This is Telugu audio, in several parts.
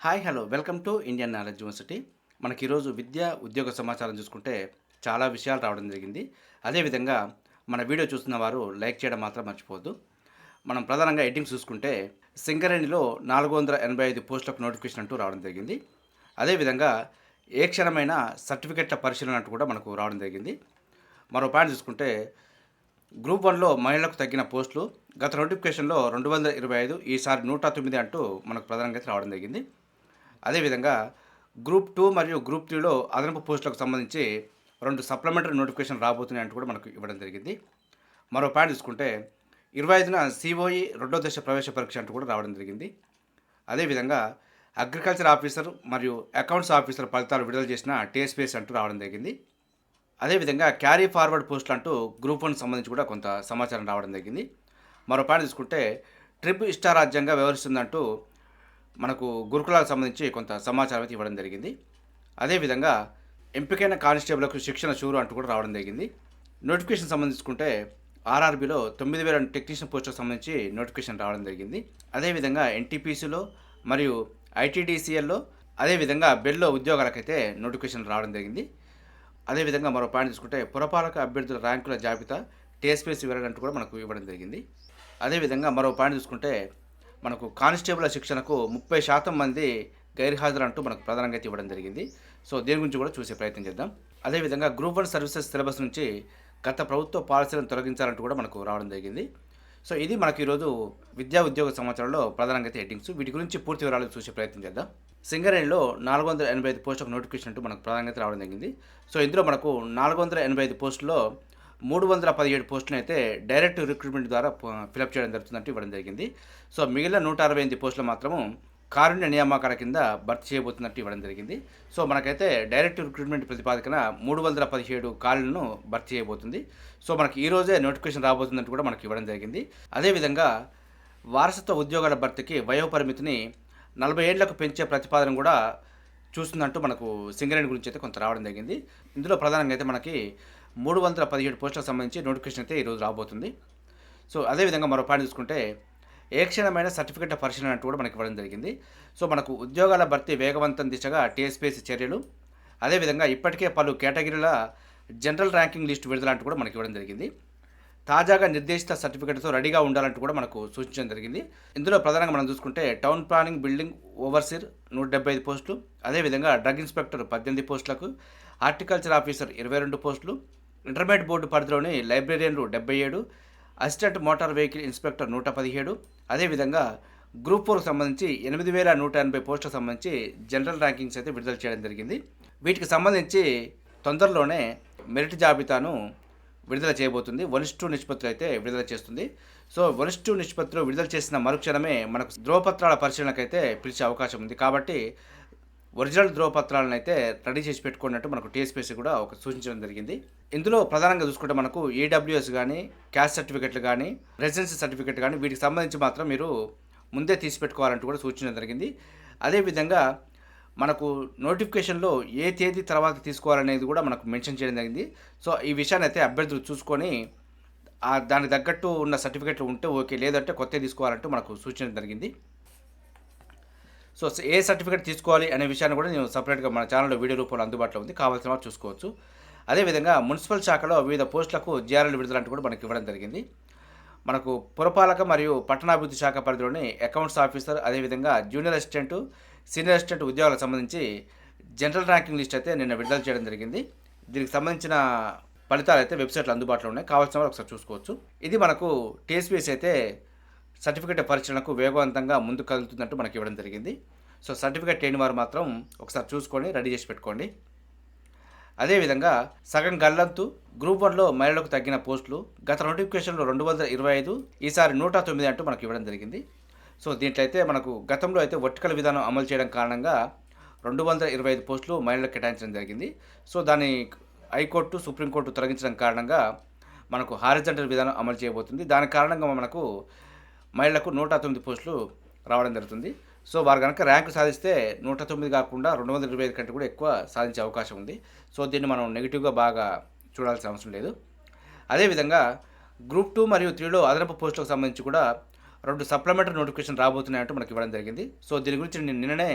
Hi hello welcome to Indian knowledge university మనకి ఈరోజు విద్య ఉద్యోగ సమాచారం చూసుకుంటే చాలా విషయాలు రావడం జరిగింది. అదేవిధంగా మన వీడియో చూస్తున్న వారు లైక్ చేయడం మాత్రం మర్చిపోవద్దు. మనం ప్రధానంగా ఎడ్డింగ్స్ చూసుకుంటే సింగరేణిలో నాలుగు వందల ఎనభై ఐదు పోస్టులకు నోటిఫికేషన్ అంటూ రావడం జరిగింది. అదేవిధంగా ఏ క్షణమైన సర్టిఫికెట్ల పరిశీలన అంటూ కూడా మనకు రావడం జరిగింది. మరో పాయింట్ చూసుకుంటే గ్రూప్ వన్లో మహిళలకు తగ్గిన పోస్టులు గత నోటిఫికేషన్లో రెండు వందల ఇరవై ఐదు ఈసారి నూట తొమ్మిది అంటూ మనకు ప్రధానంగా రావడం జరిగింది. అదేవిధంగా గ్రూప్ టూ మరియు గ్రూప్ త్రీలో అదనపు పోస్టులకు సంబంధించి రెండు సప్లిమెంటరీ నోటిఫికేషన్ రాబోతున్నాయి అంటూ కూడా మనకు ఇవ్వడం జరిగింది. మరో పాయింట్ చూసుకుంటే ఇరవై ఐదున సిఓఈ రెండో దశ ప్రవేశ పరీక్ష అంటూ కూడా రావడం జరిగింది. అదేవిధంగా అగ్రికల్చర్ ఆఫీసర్ మరియు అకౌంట్స్ ఆఫీసర్ ఫలితాలు విడుదల చేసిన టీఎస్పీఎస్ అంటూ రావడం జరిగింది. అదేవిధంగా క్యారీ ఫార్వర్డ్ పోస్టులు అంటూ గ్రూప్ వన్ సంబంధించి కూడా కొంత సమాచారం రావడం జరిగింది. మరో పాయింట్ తీసుకుంటే ట్రిప్ ఇష్టారాజ్యంగా వ్యవహరిస్తుందంటూ మనకు గురుకులాలకు సంబంధించి కొంత సమాచారం అయితే ఇవ్వడం జరిగింది. అదేవిధంగా ఎంపికైన కానిస్టేబుల్కు శిక్షణ షూరు అంటూ కూడా రావడం జరిగింది. నోటిఫికేషన్ సంబంధించుకుంటే ఆర్ఆర్బీలో తొమ్మిది వేల టెక్నీషియన్ పోస్టులకు సంబంధించి నోటిఫికేషన్ రావడం జరిగింది. అదేవిధంగా ఎన్టీపీసీలో మరియు ఐటీడీసీఎల్లో అదేవిధంగా బెల్లో ఉద్యోగాలకైతే నోటిఫికేషన్ రావడం జరిగింది. అదేవిధంగా మరో పాయింట్ తీసుకుంటే పురపాలక అభ్యర్థుల ర్యాంకుల జాబితా టేస్పేస్ వివరణ అంటూ కూడా మనకు ఇవ్వడం జరిగింది. అదేవిధంగా మరో పాయింట్ చూసుకుంటే మనకు కానిస్టేబుల్ శిక్షణకు ముప్పై శాతం మంది గైర్హాజరు అంటూ మనకు ప్రధానంగా అయితే ఇవ్వడం జరిగింది. సో దీని గురించి కూడా చూసే ప్రయత్నం చేద్దాం. అదేవిధంగా గ్రూప్ వన్ సర్వీసెస్ సిలబస్ నుంచి గత ప్రభుత్వ పాలసీలను తొలగించాలంటూ కూడా మనకు రావడం జరిగింది. సో ఇది మనకు ఈరోజు విద్యా ఉద్యోగ సమాచారంలో ప్రధానంగా అయితే హెడ్డింగ్స్. వీటి గురించి పూర్తి వివరాలు చూసే ప్రయత్నం చేద్దాం. సింగరేణిలో నాలుగు వందల ఎనభై ఐదు పోస్టులకు నోటిఫికేషన్ అంటూ మనకు ప్రధానంగా రావడం జరిగింది. సో ఇందులో మనకు నాలుగు వందల ఎనభై ఐదు పోస్టుల్లో మూడు వందల పదిహేడు పోస్టులను అయితే డైరెక్ట్ రిక్రూట్మెంట్ ద్వారా ఫిలప్ చేయడం జరుగుతుందంటూ ఇవ్వడం జరిగింది. సో మిగిలిన నూట అరవై ఎనిమిది పోస్టులు మాత్రము కారుణ్య నియామకాల కింద భర్తీ చేయబోతున్నట్టు ఇవ్వడం జరిగింది. సో మనకైతే డైరెక్ట్ రిక్రూట్మెంట్ ప్రతిపాదికన మూడు వందల పదిహేడు ఖాళీలను భర్తీ చేయబోతుంది. సో మనకి ఈ రోజే నోటిఫికేషన్ రాబోతుందంటూ కూడా మనకి ఇవ్వడం జరిగింది. అదేవిధంగా వారసత్వ ఉద్యోగాల భర్తీకి వయోపరిమితిని నలభై ఏళ్ళకు పెంచే ప్రతిపాదన కూడా చూస్తుందంటూ మనకు సింగరేణి గురించి అయితే కొంత రావడం జరిగింది. ఇందులో ప్రధానంగా అయితే మనకి మూడు వందల పదిహేడు పోస్టులకు సంబంధించి నోటిఫికేషన్ అయితే ఈరోజు రాబోతుంది. సో అదేవిధంగా మరో పాయింట్ చూసుకుంటే ఏ క్షణమైన సర్టిఫికెట్ పరిశీలన అంటూ కూడా మనకి ఇవ్వడం జరిగింది. సో మనకు ఉద్యోగాల భర్తీ వేగవంతం దిశగా టీఎస్పీఎస్సీ చర్యలు అదేవిధంగా ఇప్పటికే పలు కేటగిరీల జనరల్ ర్యాంకింగ్ లిస్ట్ విడుదల అంటూ కూడా మనకి ఇవ్వడం జరిగింది. తాజాగా నిర్దేశిత సర్టిఫికెట్తో రెడీగా ఉండాలంటూ కూడా మనకు సూచించడం జరిగింది. ఇందులో ప్రధానంగా మనం చూసుకుంటే టౌన్ ప్లానింగ్ బిల్డింగ్ ఓవర్సీర్ నూట డెబ్బై ఐదు పోస్టులు అదేవిధంగా డ్రగ్ ఇన్స్పెక్టర్ పద్దెనిమిది పోస్టులకు హార్టికల్చర్ ఆఫీసర్ ఇరవై రెండు పోస్టులు ఇంటర్మీడియట్ బోర్డు పరిధిలోని లైబ్రేరియన్లు డెబ్బై ఏడు అసిస్టెంట్ మోటార్ వెహికల్ ఇన్స్పెక్టర్ నూట పదిహేడు అదేవిధంగా గ్రూప్ ఫోర్కి సంబంధించి ఎనిమిది వేల నూట ఎనభై పోస్టులకు సంబంధించి జనరల్ ర్యాంకింగ్స్ అయితే విడుదల చేయడం జరిగింది. వీటికి సంబంధించి తొందరలోనే మెరిట్ జాబితాను విడుదల చేయబోతుంది. వన్ నిష్పత్తులు అయితే విడుదల చేస్తుంది. సో వన్ టూ నిష్పత్తులు విడుదల చేసిన మరుక్షణమే మనకు ధ్రువపత్రాల పరిశీలనకైతే పిలిచే అవకాశం ఉంది. కాబట్టి ఒరిజినల్ ధ్రువపత్రాలను అయితే రెడీ చేసి పెట్టుకున్నట్టు మనకు టీఎస్పీసీ కూడా ఒక సూచించడం జరిగింది. ఇందులో ప్రధానంగా చూసుకుంటే మనకు ఈడబ్ల్యూఎస్ కానీ క్యాస్ట్ సర్టిఫికెట్లు కానీ రెసిడెన్సీ సర్టిఫికెట్ కానీ వీటికి సంబంధించి మాత్రం మీరు ముందే తీసి పెట్టుకోవాలంటూ కూడా సూచించడం జరిగింది. అదేవిధంగా మనకు నోటిఫికేషన్లో ఏ తేదీ తర్వాత తీసుకోవాలనేది కూడా మనకు మెన్షన్ చేయడం జరిగింది. సో ఈ విషయాన్ని అయితే అభ్యర్థులు చూసుకొని దానికి తగ్గట్టు ఉన్న సర్టిఫికెట్లు ఉంటే ఓకే లేదంటే కొత్త తీసుకోవాలంటూ మనకు సూచించడం జరిగింది. సో ఏ సర్టిఫికేట్ తీసుకోవాలి అనే విషయాన్ని కూడా నేను సపరేట్గా మన ఛానల్లో వీడియో రూపంలో అందుబాటులో ఉంది. కావాల్సిన వారు చూసుకోవచ్చు. అదేవిధంగా మున్సిపల్ శాఖలో వివిధ పోస్టులకు జీఆర్ఎల్ విడుదలంటూ కూడా మనకి ఇవ్వడం జరిగింది. మనకు పురపాలక మరియు పట్టణాభివృద్ధి శాఖ పరిధిలోని అకౌంట్స్ ఆఫీసర్ అదేవిధంగా జూనియర్ అసిస్టెంట్ సీనియర్ అసిస్టెంట్ ఉద్యోగాలకు సంబంధించి జనరల్ ర్యాంకింగ్ లిస్ట్ అయితే నిన్న విడుదల చేయడం జరిగింది. దీనికి సంబంధించిన ఫలితాలు అయితే వెబ్సైట్లో అందుబాటులో ఉన్నాయి. కావాల్సిన వారు ఒకసారి చూసుకోవచ్చు. ఇది మనకు టీఎస్పీఎస్ అయితే సర్టిఫికేట్ పరిశీలనకు వేగవంతంగా ముందుకు కదులుతున్నట్టు మనకి ఇవ్వడం జరిగింది. సో సర్టిఫికేట్ లేని వారు మాత్రం ఒకసారి చూసుకొని రెడీ చేసి పెట్టుకోండి. అదేవిధంగా సగం గల్లంతు గ్రూప్ వన్లో మహిళలకు తగ్గిన పోస్టులు గత నోటిఫికేషన్లో రెండు వందల ఇరవై ఐదు ఈసారి నూట తొమ్మిది అంటూ మనకు ఇవ్వడం జరిగింది. సో దీంట్లో అయితే మనకు గతంలో అయితే వర్టికల్ విధానం అమలు చేయడం కారణంగా రెండు వందల ఇరవై ఐదు పోస్టులు మహిళలకు కేటాయించడం జరిగింది. సో దాన్ని హైకోర్టు సుప్రీంకోర్టు తొలగించడం కారణంగా మనకు హారిజంటల్ విధానం అమలు చేయబోతుంది. దాని కారణంగా మనకు మహిళలకు నూట తొమ్మిది పోస్టులు రావడం జరుగుతుంది. సో వారు కనుక ర్యాంకు సాధిస్తే నూట తొమ్మిది కాకుండా రెండు వందల ఇరవై ఐదు కంటే కూడా ఎక్కువ సాధించే అవకాశం ఉంది. సో దీన్ని మనం నెగిటివ్గా బాగా చూడాల్సిన అవసరం లేదు. అదేవిధంగా గ్రూప్ టూ మరియు త్రీలో అదనపు పోస్టులకు సంబంధించి కూడా రెండు సప్లిమెంటరీ నోటిఫికేషన్ రాబోతున్నాయంటూ మనకి ఇవ్వడం జరిగింది. సో దీని గురించి నేను నిన్ననే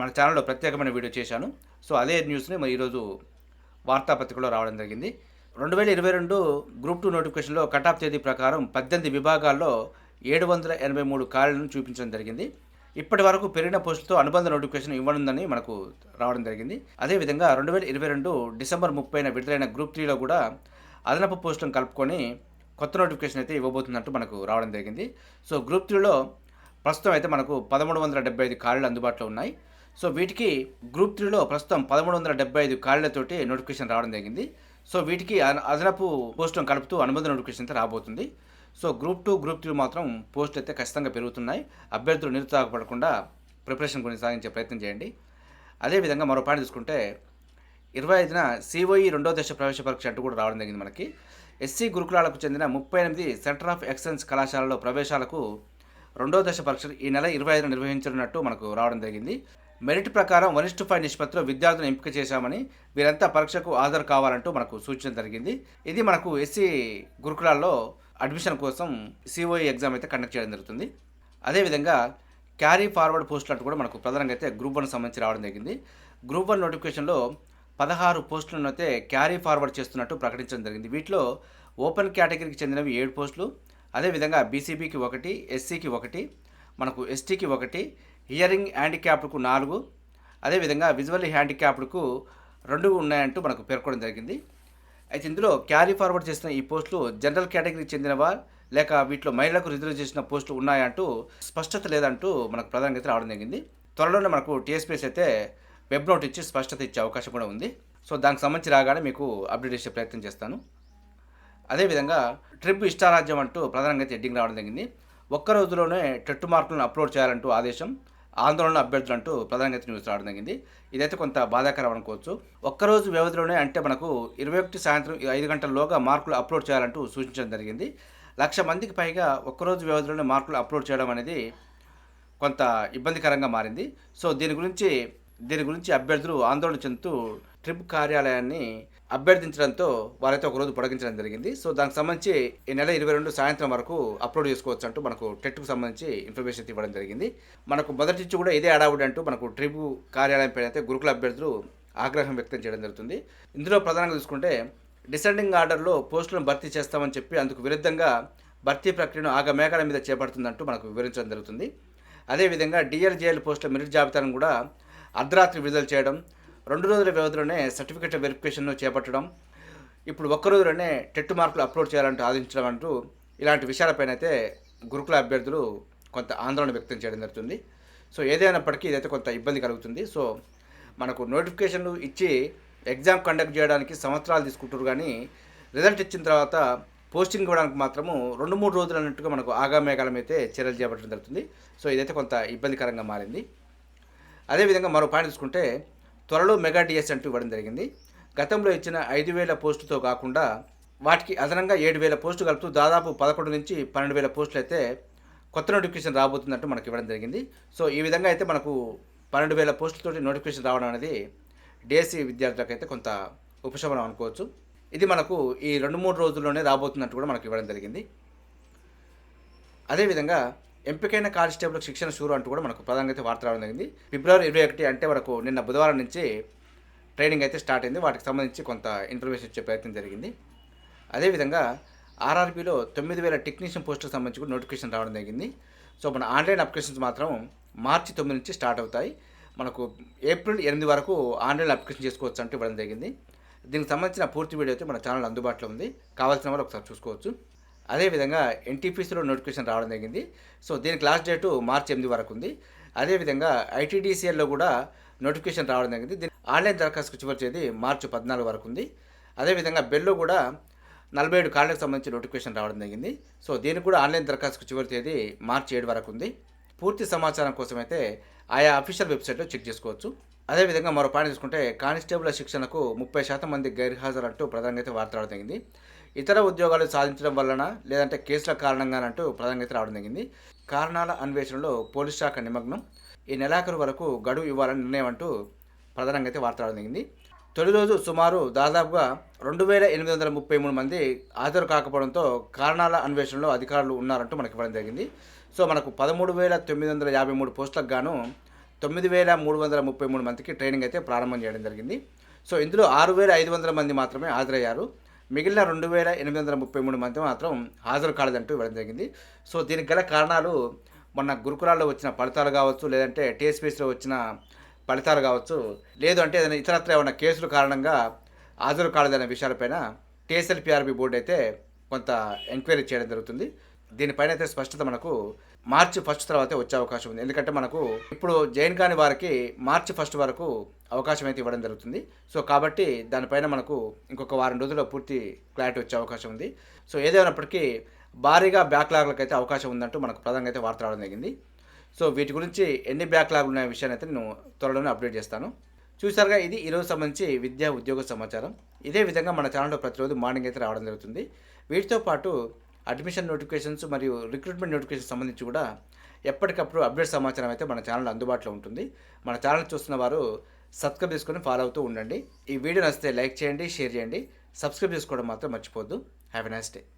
మన ఛానల్లో ప్రత్యేకమైన వీడియో చేశాను. సో అదే న్యూస్ని మరి ఈరోజు వార్తాపత్రికలో రావడం జరిగింది. రెండు వేల ఇరవై రెండు గ్రూప్ టూ నోటిఫికేషన్లో కటాఫ్ తేదీ ప్రకారం పద్దెనిమిది విభాగాల్లో ఏడు వందల ఎనభై మూడు ఖాళీలను చూపించడం జరిగింది. ఇప్పటి వరకు పెరిగిన పోస్టులతో అనుబంధ నోటిఫికేషన్ ఇవ్వనుందని మనకు రావడం జరిగింది. అదేవిధంగా రెండు వేల ఇరవై రెండు డిసెంబర్ ముప్పైన విడుదలైన గ్రూప్ త్రీలో కూడా అదనపు పోస్టులను కలుపుకొని కొత్త నోటిఫికేషన్ అయితే ఇవ్వబోతున్నట్టు మనకు రావడం జరిగింది. సో గ్రూప్ త్రీలో ప్రస్తుతం అయితే మనకు పదమూడు వందల డెబ్బై ఐదు ఖాళీలు అందుబాటులో ఉన్నాయి. సో వీటికి గ్రూప్ త్రీలో ప్రస్తుతం పదమూడు వందల డెబ్బై ఐదు ఖాళీలతోటి నోటిఫికేషన్ రావడం జరిగింది. సో వీటికి అదనపు పోస్టులను కలుపుతూ అనుబంధ నోటిఫికేషన్ అయితే రాబోతుంది. So group two group three మాత్రం పోస్టులు అయితే ఖచ్చితంగా పెరుగుతున్నాయి. అభ్యర్థులు నిరుత్సాహపడకుండా ప్రిపరేషన్ కొనసాగించే ప్రయత్నం చేయండి. అదేవిధంగా మరో పాయింట్ తీసుకుంటే ఇరవై ఐదున సిఓఈ రెండో దశ ప్రవేశ పరీక్ష అంటూ కూడా రావడం జరిగింది మనకి. ఎస్సీ గురుకులాలకు చెందిన ముప్పై ఎనిమిది సెంటర్ ఆఫ్ ఎక్సలెన్స్ కళాశాలలో ప్రవేశాలకు రెండో దశ పరీక్షలు ఈ నెల ఇరవై ఐదున నిర్వహించనున్నట్టు మనకు రావడం జరిగింది. మెరిట్ ప్రకారం వన్ టు ఫైవ్ నిష్పత్తిలో విద్యార్థులను ఎంపిక చేశామని వీరంతా పరీక్షకు హాజరు కావాలంటూ మనకు సూచన జరిగింది. ఇది మనకు ఎస్సీ గురుకులాల్లో అడ్మిషన్ కోసం సిఓఈ ఎగ్జామ్ అయితే కండక్ట్ చేయడం జరుగుతుంది. అదేవిధంగా క్యారీ ఫార్వర్డ్ పోస్టులు అంటూ కూడా మనకు ప్రధానంగా అయితే గ్రూప్ వన్ సంబంధించి రావడం జరిగింది. గ్రూప్ వన్ నోటిఫికేషన్లో పదహారు పోస్టులను అయితే క్యారీ ఫార్వర్డ్ చేస్తున్నట్టు ప్రకటించడం జరిగింది. వీటిలో ఓపెన్ కేటగిరీకి చెందినవి ఏడు పోస్టులు అదేవిధంగా బీసీబీకి ఒకటి ఎస్సీకి ఒకటి మనకు ఎస్టీకి ఒకటి హియరింగ్ హ్యాండిక్యాప్డ్కు నాలుగు అదేవిధంగా విజువల్ హ్యాండిక్యాప్డ్కు రెండు ఉన్నాయంటూ మనకు పేర్కొనడం జరిగింది. అయితే ఇందులో క్యారీ ఫార్వర్డ్ చేసిన ఈ పోస్టులు జనరల్ కేటగిరీకి చెందినవా లేక వీటిలో మహిళలకు రిజర్వ్ చేసిన పోస్టులు ఉన్నాయంటూ స్పష్టత లేదంటూ మనకు ప్రధానంగా అయితే రావడం జరిగింది. త్వరలోనే మనకు టీఎస్పీఎస్ అయితే వెబ్ నోట్ ఇచ్చి స్పష్టత ఇచ్చే అవకాశం కూడా ఉంది. సో దానికి సంబంధించి రాగానే మీకు అప్డేట్ చేసే ప్రయత్నం చేస్తాను. అదేవిధంగా ట్రిప్ ఇష్టారాజ్యం అంటూ ప్రధానంగా అయితే హెడ్డింగ్ రావడం జరిగింది. ఒక్క రోజులోనే టెట్టు మార్కులను అప్లోడ్ చేయాలంటూ ఆదేశం. ఆందోళన అభ్యర్థులు అంటూ ప్రధానంగా న్యూస్ రావడం జరిగింది. ఇదైతే కొంత బాధాకరం అనుకోవచ్చు. ఒక్కరోజు వ్యవధిలోనే అంటే మనకు ఇరవై ఒకటి సాయంత్రం ఐదు గంటల్లోగా మార్కులు అప్లోడ్ చేయాలంటూ సూచించడం జరిగింది. లక్ష మందికి పైగా ఒక్కరోజు వ్యవధిలోనే మార్కులు అప్లోడ్ చేయడం అనేది కొంత ఇబ్బందికరంగా మారింది. సో దీని గురించి దీని గురించి అభ్యర్థులు ఆందోళన చెందుతూ ట్రిప్ కార్యాలయాన్ని అభ్యర్థించడంతో వారైతే ఒకరోజు పొడగించడం జరిగింది. సో దానికి సంబంధించి ఈ నెల ఇరవై రెండు సాయంత్రం వరకు అప్లోడ్ చేసుకోవచ్చు అంటూ మనకు టెట్కు సంబంధించి ఇన్ఫర్మేషన్ ఇవ్వడం జరిగింది. మనకు మొదటి నుంచి కూడా ఇదే అడావుడి అంటూ మనకు ట్రిప్ కార్యాలయం పైన అయితే గురుకుల అభ్యర్థులు ఆగ్రహం వ్యక్తం చేయడం జరుగుతుంది. ఇందులో ప్రధానంగా చూసుకుంటే డిసెండింగ్ ఆర్డర్లో పోస్టులను భర్తీ చేస్తామని చెప్పి అందుకు విరుద్ధంగా భర్తీ ప్రక్రియను ఆగమేఘాల మీద చేపడుతుందంటూ మనకు వివరించడం జరుగుతుంది. అదేవిధంగా డిఎల్జేఎల్ పోస్టుల మెరిట్ జాబితాను కూడా అర్ధరాత్రి విడుదల చేయడం రెండు రోజుల వ్యవధిలోనే సర్టిఫికెట్ వెరిఫికేషన్ను చేపట్టడం ఇప్పుడు ఒక్క రోజులోనే టెట్ మార్కులు అప్లోడ్ చేయాలంటూ ఆదించడం అంటూ ఇలాంటి విషయాలపైన అయితే గురుకుల అభ్యర్థులు కొంత ఆందోళన వ్యక్తం చేయడం జరుగుతుంది. సో ఏదైనప్పటికీ ఇదైతే కొంత ఇబ్బంది కలుగుతుంది. సో మనకు నోటిఫికేషన్లు ఇచ్చి ఎగ్జామ్ కండక్ట్ చేయడానికి సంవత్సరాలు తీసుకుంటారు కానీ రిజల్ట్ ఇచ్చిన తర్వాత పోస్టింగ్ ఇవ్వడానికి మాత్రము రెండు మూడు రోజులు అన్నట్టుగా మనకు ఆగామేఘాలం అయితే చర్యలు చేపట్టడం జరుగుతుంది. సో ఇదైతే కొంత ఇబ్బందికరంగా మారింది. అదేవిధంగా మరో పాయింట్ తీసుకుంటే త్వరలో మెగా డిఎస్ అంటూ ఇవ్వడం జరిగింది. గతంలో ఇచ్చిన ఐదు వేల పోస్టుతో కాకుండా వాటికి అదనంగా ఏడు వేల పోస్టు కలుపుతూ దాదాపు పదకొండు నుంచి పన్నెండు వేల పోస్టులు అయితే కొత్త నోటిఫికేషన్ రాబోతున్నట్టు మనకి ఇవ్వడం జరిగింది. సో ఈ విధంగా అయితే మనకు పన్నెండు వేల పోస్టులతోటి నోటిఫికేషన్ రావడం అనేది డిఎస్సి విద్యార్థులకు అయితే కొంత ఉపశమనం అనుకోవచ్చు. ఇది మనకు ఈ రెండు మూడు రోజుల్లోనే రాబోతున్నట్టు కూడా మనకి ఇవ్వడం జరిగింది. అదేవిధంగా ఎంపికైన కానిస్టేబుల్ శిక్షణ షూరు అంటూ కూడా మనకు ప్రధానంగా అయితే వార్త రావడం జరిగింది. ఫిబ్రవరి ఇరవై ఒకటి అంటే మనకు నిన్న బుధవారం నుంచి ట్రైనింగ్ అయితే స్టార్ట్ అయింది. వాటికి సంబంధించి కొంత ఇన్ఫర్మేషన్ ఇచ్చే ప్రయత్నం జరిగింది. అదేవిధంగా ఆర్ఆర్బీలో తొమ్మిది వేల టెక్నీషియన్ పోస్టులకు సంబంధించి కూడా నోటిఫికేషన్ రావడం జరిగింది. సో మన ఆన్లైన్ అప్లికేషన్స్ మాత్రం మార్చి తొమ్మిది నుంచి స్టార్ట్ అవుతాయి. మనకు ఏప్రిల్ ఎనిమిది వరకు ఆన్లైన్ అప్లికేషన్ చేసుకోవచ్చు అంటూ ఇవ్వడం జరిగింది. దీనికి సంబంధించిన పూర్తి వీడియో అయితే మన ఛానల్ అందుబాటులో ఉంది. కావాల్సిన వాళ్ళు ఒకసారి చూసుకోవచ్చు. అదేవిధంగా ఎన్టీపీసీలో నోటిఫికేషన్ రావడం జరిగింది. సో దీనికి లాస్ట్ డేటు మార్చి ఎనిమిది వరకు ఉంది. అదేవిధంగా ఐటీడీసీఎల్లో కూడా నోటిఫికేషన్ రావడం జరిగింది. దీని ఆన్లైన్ దరఖాస్తుకు చివరి తేదీ మార్చి పద్నాలుగు వరకు ఉంది. అదేవిధంగా బెల్లో కూడా నలభై ఏడు కాళ్ళకు సంబంధించి నోటిఫికేషన్ రావడం జరిగింది. సో దీనికి కూడా ఆన్లైన్ దరఖాస్తుకు చివరి తేదీ మార్చి ఏడు వరకు ఉంది. పూర్తి సమాచారం కోసం అయితే ఆయా అఫీషియల్ వెబ్సైట్లో చెక్ చేసుకోవచ్చు. అదేవిధంగా మరో పాయింట్ చూసుకుంటే కానిస్టేబుల్ శిక్షణకు ముప్పై శాతం మంది గైర్హాజరు అంటూ ప్రధానంగా అయితే వార్త రావడం జరిగింది. ఇతర ఉద్యోగాలు సాధించడం వలన లేదంటే కేసుల కారణంగానంటూ ప్రధానంగా రావడం జరిగింది. కారణాల అన్వేషణలో పోలీస్ శాఖ నిమగ్నం. ఈ నెలాఖరు వరకు గడువు ఇవ్వాలని నిర్ణయం అంటూ ప్రధానంగా అయితే వార్త రావడం జరిగింది. తొలి రోజు సుమారు దాదాపుగా రెండు వేల ఎనిమిది వందల ముప్పై మూడు మంది హాజరు కాకపోవడంతో కారణాల అన్వేషణలో అధికారులు ఉన్నారంటూ మనకి ఇవ్వడం జరిగింది. సో మనకు పదమూడు వేల తొమ్మిది వందల యాభై మూడు పోస్టులకు గాను తొమ్మిది వేల మూడు వందల ముప్పై మూడు మందికి ట్రైనింగ్ అయితే ప్రారంభం చేయడం జరిగింది. సో ఇందులో ఆరు వేల ఐదు వందల మంది మాత్రమే హాజరయ్యారు. మిగిలిన రెండు వేల ఎనిమిది వందల ముప్పై మూడు మంది మాత్రం హాజరు కాలేదంటూ ఇవ్వడం జరిగింది. సో దీనికి గల కారణాలు మొన్న గురుకులాల్లో వచ్చిన ఫలితాలు కావచ్చు లేదంటే టీఎస్పీసీలో వచ్చిన ఫలితాలు కావచ్చు లేదు అంటే ఏదైనా ఇతరత్ర ఏమైనా కేసుల కారణంగా హాజరు కాలేదనే విషయాలపైన టీఎస్ఎల్పిఆర్బి బోర్డు అయితే కొంత ఎంక్వైరీ చేయడం జరుగుతుంది. దీనిపైన అయితే స్పష్టత మనకు మార్చి ఫస్ట్ తర్వాత వచ్చే అవకాశం ఉంది. ఎందుకంటే మనకు ఇప్పుడు జైన్ కాని వారికి మార్చి ఫస్ట్ వరకు అవకాశం అయితే ఇవ్వడం జరుగుతుంది. సో కాబట్టి దానిపైన మనకు ఇంకొక వారం రోజుల్లో పూర్తి క్లారిటీ వచ్చే అవకాశం ఉంది. సో ఏదేమైనప్పటికీ భారీగా బ్యాక్లాగ్లకు అయితే అవకాశం ఉందంటూ మనకు ప్రధానంగా అయితే వార్త రావడం జరిగింది. సో వీటి గురించి ఎన్ని బ్యాక్లాగ్లు ఉన్న విషయాన్ని అయితే నేను త్వరలోనే అప్డేట్ చేస్తాను. చూసారుగా ఇది ఈరోజు సంబంధించి విద్యా ఉద్యోగ సమాచారం. ఇదే విధంగా మన ఛానల్లో ప్రతిరోజు మార్నింగ్ అయితే రావడం జరుగుతుంది. వీటితో పాటు అడ్మిషన్ నోటిఫికేషన్స్ మరియు రిక్రూట్మెంట్ నోటిఫికేషన్ సంబంధించి కూడా ఎప్పటికప్పుడు అప్డేట్ సమాచారం అయితే మన ఛానల్ అందుబాటులో ఉంటుంది. మన ఛానల్ చూస్తున్న వారు సబ్స్క్రైబ్ చేసుకొని ఫాలో అవుతూ ఉండండి. ఈ వీడియో నచ్చితే లైక్ చేయండి షేర్ చేయండి. సబ్స్క్రైబ్ చేసుకోవడం మాత్రం మర్చిపోద్దు హ్యావ్ ఎ నైస్ డే